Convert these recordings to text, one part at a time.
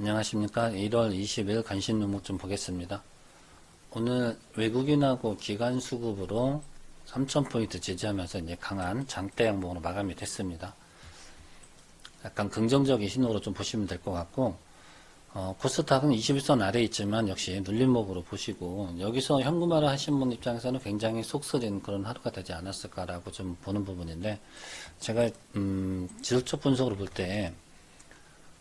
안녕하십니까. 1월 20일 간신 종목 좀 보겠습니다. 오늘 외국인하고 기관 수급으로 3,000포인트 지지하면서 이제 강한 장대 양봉으로 마감이 됐습니다. 약간 긍정적인 신호로 좀 보시면 될 것 같고, 어, 코스닥은 21선 아래에 있지만 역시 눌림목으로 보시고, 여기서 현금화를 하신 분 입장에서는 굉장히 속 쓰린 그런 하루가 되지 않았을까라고 좀 보는 부분인데, 제가, 음, 지속적 분석으로 볼 때,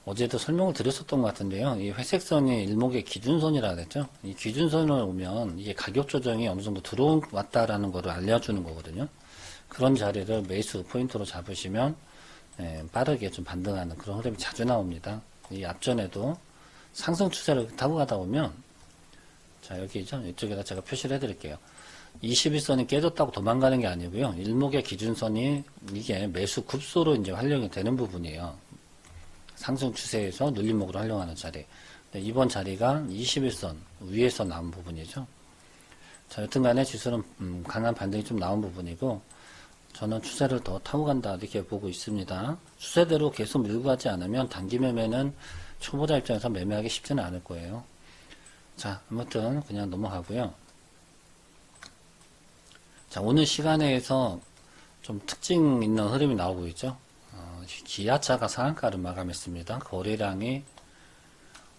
어제도 설명을 드렸었던 것 같은데요. 이 회색선이 일목의 기준선이라 그랬죠. 이 기준선을 오면 이게 가격 조정이 어느 정도 들어왔다라는 것을 알려주는 거거든요. 그런 자리를 매수 포인트로 잡으시면 예, 빠르게 좀 반등하는 그런 흐름이 자주 나옵니다. 이 앞전에도 상승 추세를 타고 가다 보면 자 여기죠. 이쪽에다 제가 표시를 해드릴게요. 21선이 깨졌다고 도망가는 게 아니고요. 일목의 기준선이 이게 매수 급소로 이제 활용이 되는 부분이에요. 상승 추세에서 눌림목으로 활용하는 자리. 네, 이번 자리가 21선 위에서 나온 부분이죠. 자, 여튼 간에 지수는 음, 강한 반등이 좀 나온 부분이고, 저는 추세를 더 타고 간다, 이렇게 보고 있습니다. 추세대로 계속 밀고 가지 않으면 단기 매매는 초보자 입장에서 매매하기 쉽지는 않을 거예요. 자, 아무튼 그냥 넘어가고요. 자, 오늘 시간에서 좀 특징 있는 흐름이 나오고 있죠. 어, 기아차가 상한가를 마감했습니다. 거래량이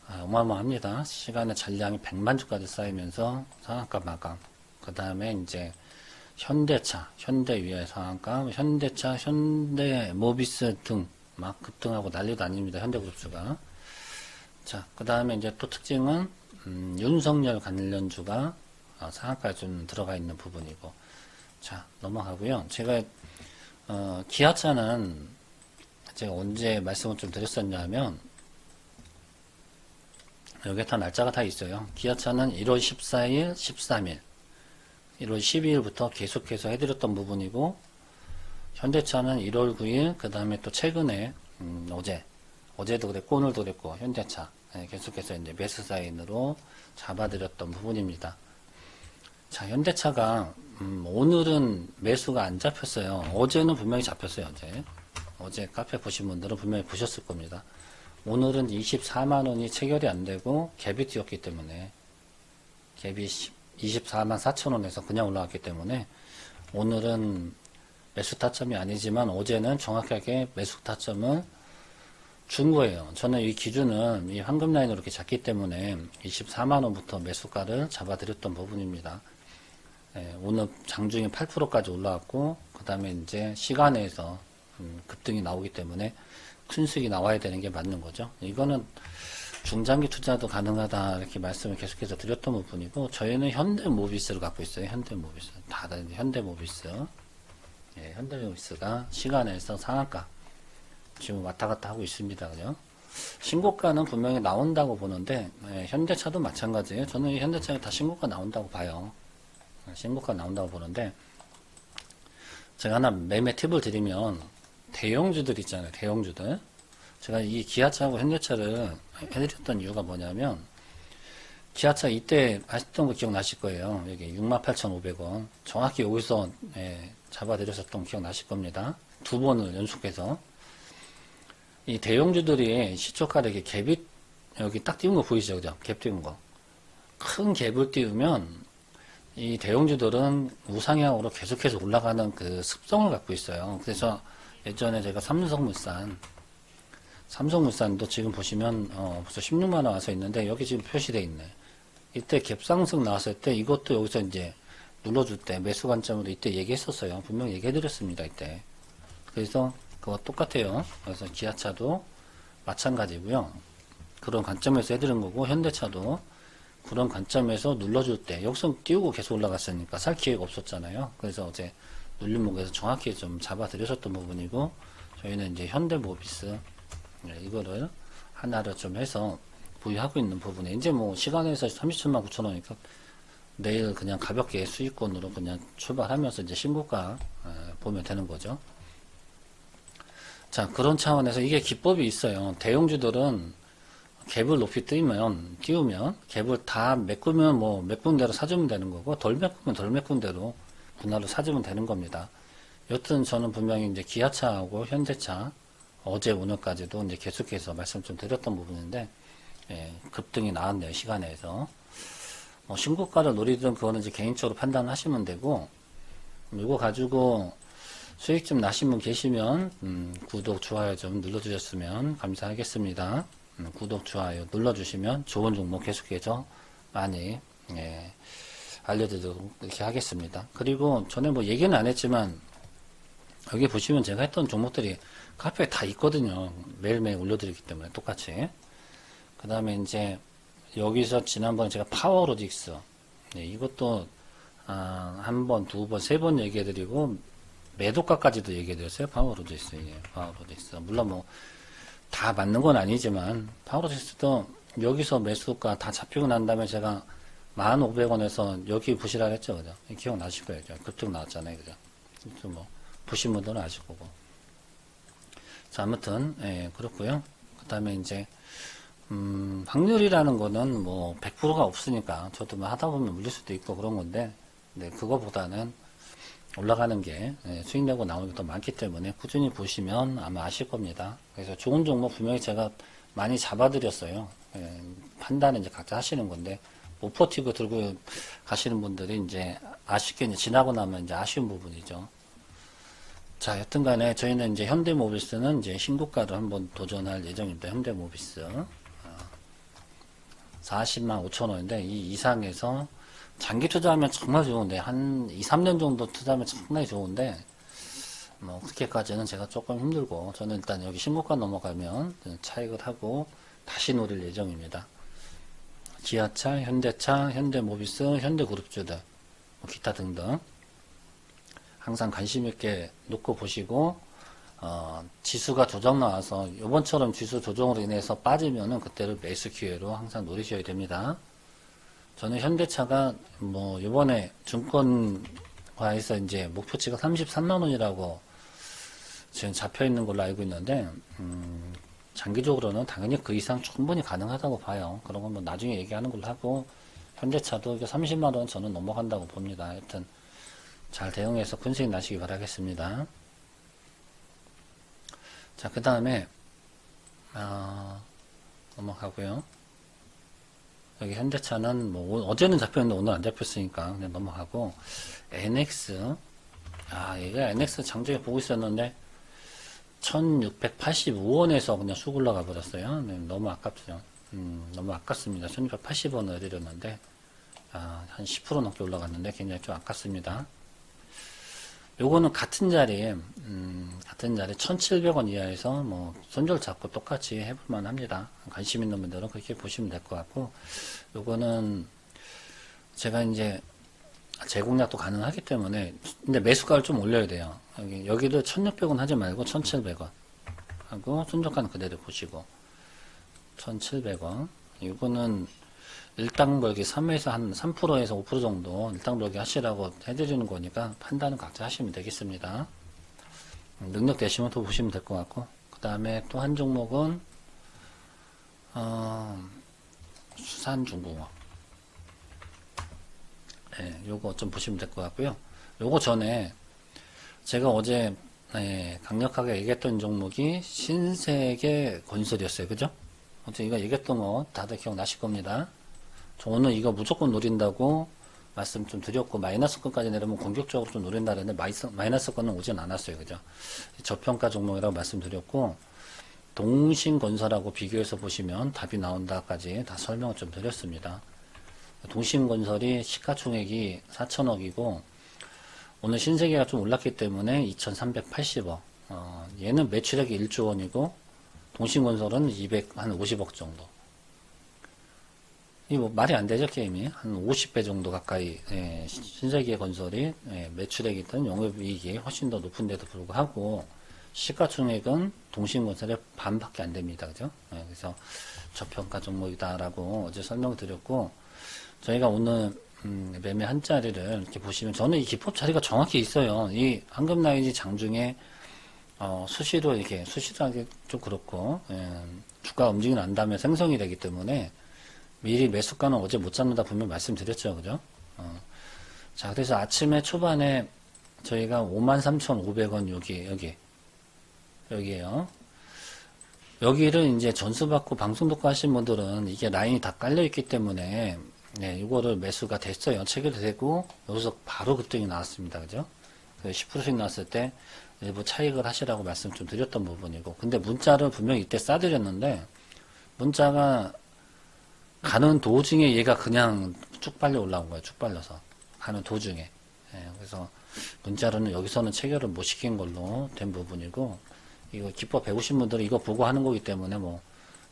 아, 어마어마합니다. 시간에 잔량이 100만 주까지 쌓이면서 상한가 마감. 그 다음에 이제 현대차, 현대위의 상한가, 현대차, 현대 모비스 등 막 급등하고 난리도 아닙니다. 현대그룹주가. 자, 그 다음에 이제 또 특징은 음, 윤석열 관련주가 어, 상한가에 좀 들어가 있는 부분이고. 자, 넘어가고요. 제가 어, 기아차는 제가 언제 말씀을 좀 드렸었냐 하면 여기에 다 날짜가 다 있어요. 기아차는 1월 14일, 13일, 1월 12일부터 계속해서 해드렸던 부분이고 현대차는 1월 9일, 그 다음에 또 최근에 음, 어제, 어제도 그랬고 오늘도 그랬고 현대차 네, 계속해서 이제 매수 사인으로 잡아드렸던 부분입니다. 자, 현대차가 음, 오늘은 매수가 안 잡혔어요. 어제는 분명히 잡혔어요. 어제. 어제 카페 보신 분들은 분명히 보셨을 겁니다. 오늘은 24만 원이 체결이 안 되고 갭이 뛰었기 때문에 갭이 24만 4천 원에서 그냥 올라왔기 때문에 오늘은 매수 타점이 아니지만 어제는 정확하게 매수 타점을 준 거예요. 저는 이 기준은 이 황금 라인으로 이렇게 잡기 때문에 24만 원부터 매수가를 잡아드렸던 부분입니다. 예, 오늘 장중에 8%까지 올라왔고 그 다음에 이제 시간에서 음, 급등이 나오기 때문에 큰 수익이 나와야 되는 게 맞는 거죠. 이거는 중장기 투자도 가능하다 이렇게 말씀을 계속해서 드렸던 부분이고 저희는 현대모비스를 갖고 있어요. 현대모비스 다들 현대모비스 예, 현대모비스가 시간에서 상한가 지금 왔다 갔다 하고 있습니다. 그죠? 신고가는 분명히 나온다고 보는데 예, 현대차도 마찬가지예요. 저는 이 현대차가 다 신고가 나온다고 봐요. 신고가 나온다고 보는데 제가 하나 매매 팁을 드리면 대형주들 있잖아요. 대형주들. 제가 이 기아차하고 현대차를 해드렸던 이유가 뭐냐면 기아차 이때 하셨던 거 기억나실 거예요. 여기 68,500원. 정확히 여기서 예, 잡아드렸었던 거 기억나실 겁니다. 두 번을 연속해서. 이 대형주들이 시초가를 이렇게 갭이 여기 딱 띄운 거 보이시죠? 그죠? 갭 띄운 거. 큰 갭을 띄우면 이 대형주들은 우상향으로 계속해서 올라가는 그 습성을 갖고 있어요. 그래서 예전에 제가 삼성물산, 삼성물산도 지금 보시면 어, 벌써 16만 원 와서 있는데 여기 지금 표시되어 있네. 이때 갭상승 나왔을 때 이것도 여기서 이제 눌러줄 때 매수 관점으로 이때 얘기했었어요. 분명 얘기해 드렸습니다. 이때. 그래서 그거 똑같아요. 그래서 기아차도 마찬가지고요. 그런 관점에서 해드린 거고 현대차도 그런 관점에서 눌러줄 때 여기서 띄우고 계속 올라갔으니까 살 기회가 없었잖아요. 그래서 어제 눌림목에서 정확히 좀 잡아드렸었던 부분이고 저희는 이제 현대모비스 네, 이거를 하나를 좀 해서 보유하고 있는 부분에 이제 뭐 시간에서 37만 9천 원이니까 내일 그냥 가볍게 수익권으로 그냥 출발하면서 이제 신고가 에, 보면 되는 거죠. 자 그런 차원에서 이게 기법이 있어요. 대형주들은 갭을 높이 띄우면 띄우면 갭을 다 메꾸면 뭐 메꾼 대로 사주면 되는 거고 덜 메꾸면 덜 메꾼 대로 분할로 사주면 되는 겁니다. 여튼 저는 분명히 이제 기아차하고 현대차 어제 오늘까지도 이제 계속해서 말씀 좀 드렸던 부분인데 예, 급등이 나왔네요. 시간에서. 뭐 신고가를 노리든 그거는 이제 개인적으로 판단하시면 되고 이거 가지고 수익 좀 나신 분 계시면 음, 구독 좋아요 좀 눌러주셨으면 감사하겠습니다. 음, 구독 좋아요 눌러주시면 좋은 종목 계속해서 많이 예, 알려드리도록 이렇게 하겠습니다. 그리고 전에 뭐 얘기는 안 했지만 여기 보시면 제가 했던 종목들이 카페에 다 있거든요. 매일매일 올려드리기 때문에 똑같이. 그 다음에 이제 여기서 지난번에 제가 파워로직스 네, 이것도 아, 한 번, 두 번, 세 번 얘기해드리고 매도가까지도 얘기해드렸어요. 파워로직스 예, 파워로직스 물론 뭐 다 맞는 건 아니지만 파워로직스도 여기서 매수가 다 잡히고 난 다음에 제가 1,500원에서 여기 보시라 했죠, 그죠? 기억나실 거예요. 그죠? 급등 나왔잖아요, 그죠? 좀 뭐, 보신 분들은 아실 거고. 자, 아무튼, 예, 그렇고요 그 다음에 이제, 음, 확률이라는 거는 뭐, 100%가 없으니까, 저도 뭐 하다 보면 물릴 수도 있고 그런 건데, 네, 그거보다는 올라가는 게, 예, 수익 내고 나오는 게 더 많기 때문에 꾸준히 보시면 아마 아실 겁니다. 그래서 좋은 종목 분명히 제가 많이 잡아드렸어요. 예, 판단은 이제 각자 하시는 건데, 못 버티고 들고 가시는 분들이 이제 아쉽게 이제 지나고 나면 이제 아쉬운 부분이죠. 자, 여튼 간에 저희는 이제 현대모비스는 이제 신고가를 한번 도전할 예정입니다. 현대모비스. 어, 40만 5천 원인데 이 이상에서 장기 투자하면 정말 좋은데 한 2, 3년 정도 투자하면 상당히 좋은데 뭐 그렇게까지는 제가 조금 힘들고 저는 일단 여기 신고가 넘어가면 차익을 하고 다시 노릴 예정입니다. 기아차, 현대차, 현대모비스, 현대그룹주들, 뭐 기타 등등 항상 관심 있게 놓고 보시고 어, 지수가 조정 나와서 이번처럼 지수 조정으로 인해서 빠지면은 그때를 매수 기회로 항상 노리셔야 됩니다. 저는 현대차가 뭐 이번에 증권과에서 이제 목표치가 33만 원이라고 지금 잡혀 있는 걸로 알고 있는데 음, 장기적으로는 당연히 그 이상 충분히 가능하다고 봐요. 그런 건 뭐 나중에 얘기하는 걸로 하고 현대차도 이게 30만 원 저는 넘어간다고 봅니다. 하여튼 잘 대응해서 큰 수익 나시기 바라겠습니다. 자, 그 다음에 어, 넘어가고요. 여기 현대차는 뭐 오- 어제는 잡혔는데 오늘 안 잡혔으니까 그냥 넘어가고 NX 아 얘가 NX 장중에 보고 있었는데 1685원에서 그냥 쑥 올라가 버렸어요. 네, 너무 아깝죠. 음, 너무 아깝습니다. 1680원을 드렸는데 아, 한 10% 넘게 올라갔는데 굉장히 좀 아깝습니다. 요거는 같은 자리에 음, 같은 자리에 1,700원 이하에서 뭐 손절 잡고 똑같이 해볼만 합니다. 관심 있는 분들은 그렇게 보시면 될 것 같고 요거는 제가 이제 제공약도 가능하기 때문에 근데 매수가를 좀 올려야 돼요. 여기 여기도 1,600원 하지 말고 1,700원. 하고 손절가는 그대로 보시고. 1,700원. 이거는 일당 벌기 3에서 한 3%에서 5% 정도 일당 벌기 하시라고 해드리는 거니까 판단은 각자 하시면 되겠습니다. 음, 능력 되시면 더 보시면 될 것 같고. 그 다음에 또 한 종목은 어, 수산중공업. 예, 요거 좀 보시면 될 것 같고요. 요거 전에 제가 어제 예, 강력하게 얘기했던 종목이 신세계 건설이었어요. 그죠? 어제 이거 얘기했던 거 다들 기억나실 겁니다. 저 오늘 이거 무조건 노린다고 말씀 좀 드렸고 마이너스권까지 내려면 공격적으로 좀 노린다 그랬는데 마이너스, 마이너스권은 오진 않았어요. 그죠? 저평가 종목이라고 말씀드렸고 동신건설하고 비교해서 보시면 답이 나온다까지 다 설명을 좀 드렸습니다. 동신건설이 시가총액이 4천억이고 오늘 신세계가 좀 올랐기 때문에 2,380억. 어, 얘는 매출액이 1조 원이고 동신건설은 200, 한 50억 정도. 이 뭐 말이 안 되죠 게임이 한 50배 정도 가까이 예, 신세계 건설이 예, 매출액이든 영업이익이 훨씬 더 높은데도 불구하고 시가총액은 동신건설의 반밖에 안 됩니다 그죠 예, 그래서 저평가 종목이다라고 어제 설명드렸고 저희가 오늘 음, 매매 한 자리를 이렇게 보시면 저는 이 기법 자리가 정확히 있어요 이 황금 라인이 장중에 어, 수시로 이렇게 수시로 하기 좀 그렇고 예, 주가 움직이 난 다음에 생성이 되기 때문에 미리 매수가는 어제 못 잡는다 분명 말씀드렸죠. 그죠? 어. 자, 그래서 아침에 초반에 저희가 53,500원 여기, 여기, 여기에요. 여기를 이제 전수 받고 방송 듣고 하신 분들은 이게 라인이 다 깔려 있기 때문에 네, 이거를 매수가 됐어요. 체결되고 여기서 바로 급등이 나왔습니다. 그죠? 그 10%씩 나왔을 때 일부 차익을 하시라고 말씀 좀 드렸던 부분이고 근데 문자를 분명히 이때 싸드렸는데 문자가 가는 도중에 얘가 그냥 쭉 빨려 올라온 거예요. 쭉 빨려서 가는 도중에 예, 그래서 문자로는 여기서는 체결을 못 시킨 걸로 된 부분이고 이거 기법 배우신 분들은 이거 보고 하는 거기 때문에 뭐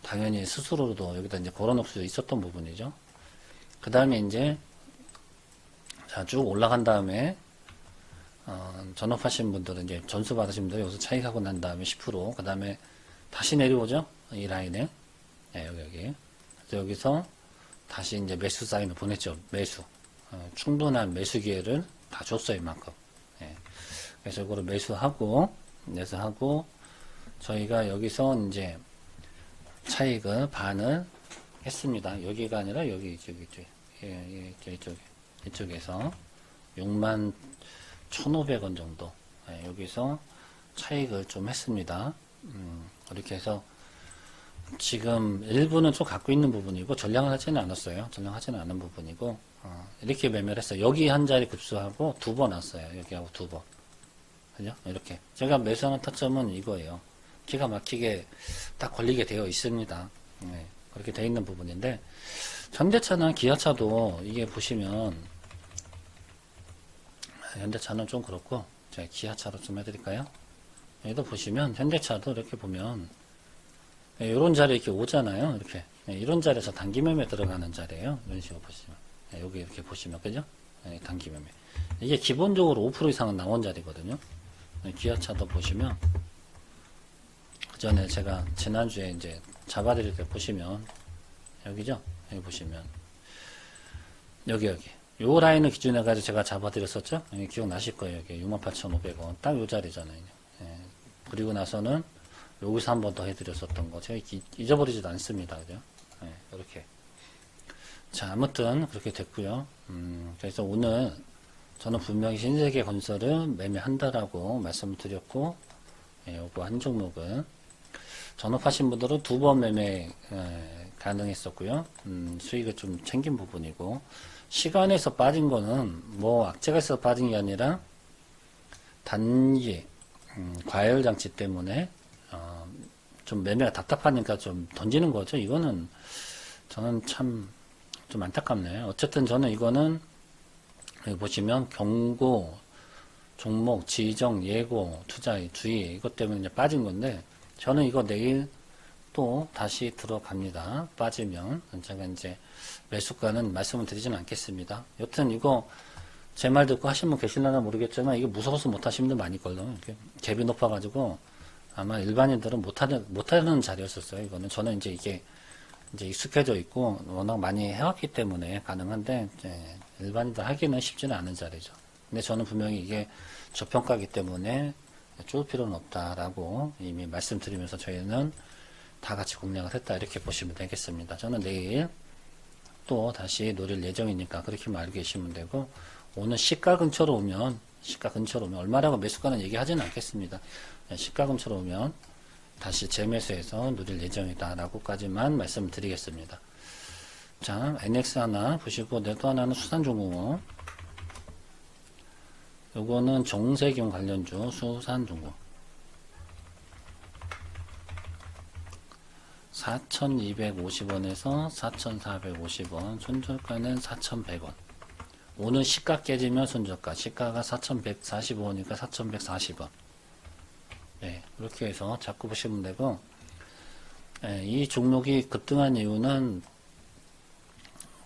당연히 스스로도 여기다 이제 걸어놓을 수 있었던 부분이죠. 그 다음에 이제 자쭉 올라간 다음에 어, 전업하신 분들은 이제 전수 받으신 분들 여기서 차익 하고 난 다음에 10%그 다음에 다시 내려오죠? 이 라인에? 네, 여기 여기. 그래서 여기서 다시 이제 매수 사인을 보냈죠 매수. 어, 충분한 매수 기회를 다 줬어요 이만큼. 예. 그래서 이거를 매수하고 매수하고 저희가 여기서 이제 차익을 반을 했습니다. 여기가 아니라 여기 이쪽 이쪽 예, 예, 이쪽 이쪽 이쪽에서 6만 1,500원 정도 예, 여기서 차익을 좀 했습니다. 음, 이렇게 해서 지금 일부는 좀 갖고 있는 부분이고 전량을 하지는 않았어요. 전량하지는 않은 부분이고 어, 이렇게 매매를 했어요. 여기 한 자리 급수하고 두 번 왔어요. 여기하고 두 번. 그죠? 이렇게 제가 매수하는 타점은 이거예요. 기가 막히게 딱 걸리게 되어 있습니다. 네, 그렇게 되어 있는 부분인데 현대차나 기아차도 이게 보시면 현대차는 좀 그렇고 제가 기아차로 좀 해드릴까요? 여기도 보시면 현대차도 이렇게 보면 이런 자리 이렇게 오잖아요. 이렇게 네, 이런 자리에서 단기 매매 들어가는 자리예요. 이런 식으로 보시면 네, 여기 이렇게 보시면 그죠? 네, 단기 매매 이게 기본적으로 5% 이상은 나온 자리거든요. 네, 기아차도 보시면 그 전에 제가 지난주에 이제 잡아드릴 때 보시면 여기죠? 여기 보시면 여기 여기 요 라인을 기준으로 해가지고 제가 잡아드렸었죠? 여기 기억나실 거예요. 여기 68,500원 딱 요 자리잖아요. 예. 그리고 나서는 여기서 한 번 더 해드렸었던 거 제가 기- 잊어버리지도 않습니다. 그죠? 예, 이렇게 자 아무튼 그렇게 됐고요. 음, 그래서 오늘 저는 분명히 신세계 건설을 매매한다라고 말씀을 드렸고 예, 요거 한 종목은 전업하신 분들은 두 번 매매 에, 가능했었고요. 음, 수익을 좀 챙긴 부분이고 시간에서 빠진 거는 뭐 악재가 있어서 빠진 게 아니라 단기 음, 과열 장치 때문에 어, 좀 매매가 답답하니까 좀 던지는 거죠. 이거는 저는 참 좀 안타깝네요. 어쨌든 저는 이거는 여기 보시면 경고 종목 지정 예고 투자 주의 이것 때문에 이제 빠진 건데 저는 이거 내일 또 다시 들어갑니다. 빠지면 제가 이제 매수가는 말씀을 드리지는 않겠습니다. 여튼 이거 제 말 듣고 하신 분 계실려나 모르겠지만 이게 무서워서 못 하시는 분들 많이 걸요. 갭이 높아가지고 아마 일반인들은 못하는 못하는 자리였었어요. 이거는 저는 이제 이게 이제 익숙해져 있고 워낙 많이 해왔기 때문에 가능한데 일반인들 하기는 쉽지는 않은 자리죠. 근데 저는 분명히 이게 저평가기 때문에 쫄 필요는 없다라고 이미 말씀드리면서 저희는 다 같이 공략을 했다 이렇게 보시면 되겠습니다. 저는 내일 또 다시 노릴 예정이니까 그렇게만 알고 계시면 되고 오늘 시가 근처로 오면 시가 근처로 오면 얼마라고 매수가는 얘기하지는 않겠습니다. 네, 시가 근처로 오면 다시 재매수해서 누릴 예정이다라고까지만 말씀드리겠습니다. 자, NX 하나 보시고 네, 또 하나는 수산중공업 요거는 정세균 관련주 수산중공 4,250원에서 4,450원 손절가는 4,100원. 오늘 시가 깨지면 손절가. 시가가 4,145원이니까 4,140원. 네, 그렇게 해서 자꾸 보시면 되고 예, 이 종목이 급등한 이유는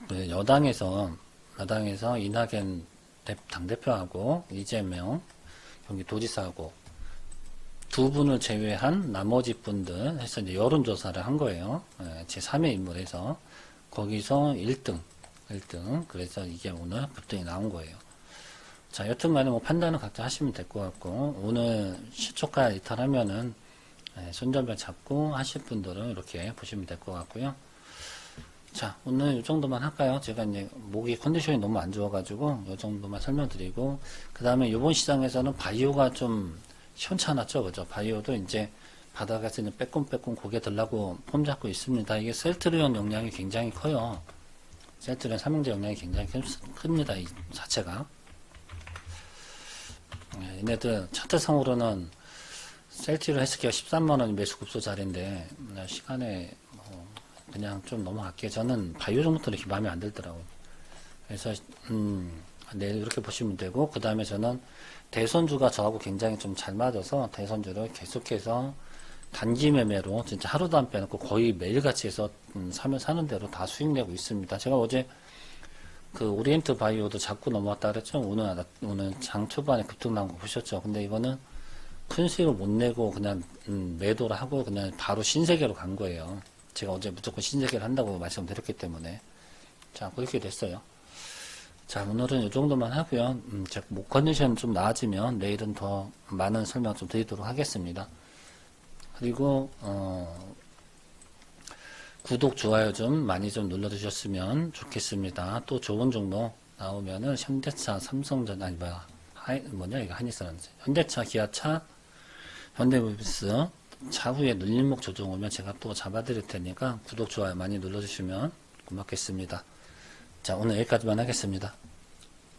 그 여당에서 여당에서 이낙연 대- 당대표하고 이재명 경기도지사하고 두 분을 제외한 나머지 분들 해서 이제 여론조사를 한 거예요. 예, 제3의 인물에서 거기서 1등, 1등. 그래서 이게 오늘 급등이 나온 거예요. 자, 여튼 간에 뭐 판단은 각자 하시면 될 것 같고, 오늘 시초가 이탈하면은, 예, 손절별 잡고 하실 분들은 이렇게 보시면 될 것 같고요. 자, 오늘 이 정도만 할까요? 제가 이제 목이 컨디션이 너무 안 좋아가지고, 이 정도만 설명드리고, 그 다음에 이번 시장에서는 바이오가 좀 시원찮았죠, 그죠? 바이오도 이제 바닥에서 빼꼼빼꼼 고개 들라고 폼 잡고 있습니다. 이게 셀트리온 용량이 굉장히 커요. 셀트리온 삼형제 용량이 굉장히 큰- 큽니다. 이 자체가. 예, 얘네들 차트상으로는 셀트리온 헬스케어 13만원 매수 급소 자리인데, 음, 시간에 뭐 그냥 좀 넘어갈게요. 저는 바이오 종목도 이렇게 마음에 안 들더라고요. 그래서, 음, 네, 이렇게 보시면 되고, 그 다음에 저는 대선주가 저하고 굉장히 좀 잘 맞아서 대선주를 계속해서 단기 매매로 진짜 하루도 안 빼놓고 거의 매일같이 해서 음, 사면 사는 대로 다 수익 내고 있습니다. 제가 어제 그 오리엔트 바이오도 자꾸 넘어왔다 그랬죠. 오늘 오늘 장 초반에 급등 나온 거 보셨죠. 근데 이거는 큰 수익을 못 내고 그냥 음, 매도를 하고 그냥 바로 신세계로 간 거예요. 제가 어제 무조건 신세계를 한다고 말씀드렸기 때문에 자 그렇게 됐어요. 자 오늘은 이 정도만 하고요. 음, 목 컨디션 좀 나아지면 내일은 더 많은 설명 좀 드리도록 하겠습니다. 그리고 어, 구독 좋아요 좀 많이 좀 눌러주셨으면 좋겠습니다. 또 좋은 종목 나오면은 현대차, 삼성전 아니 뭐야 하이, 뭐냐 이거 한일사는지 현대차, 기아차, 현대모비스 차후에 눌림목 조정 오면 제가 또 잡아드릴 테니까 구독 좋아요 많이 눌러주시면 고맙겠습니다. 자 오늘 여기까지만 하겠습니다.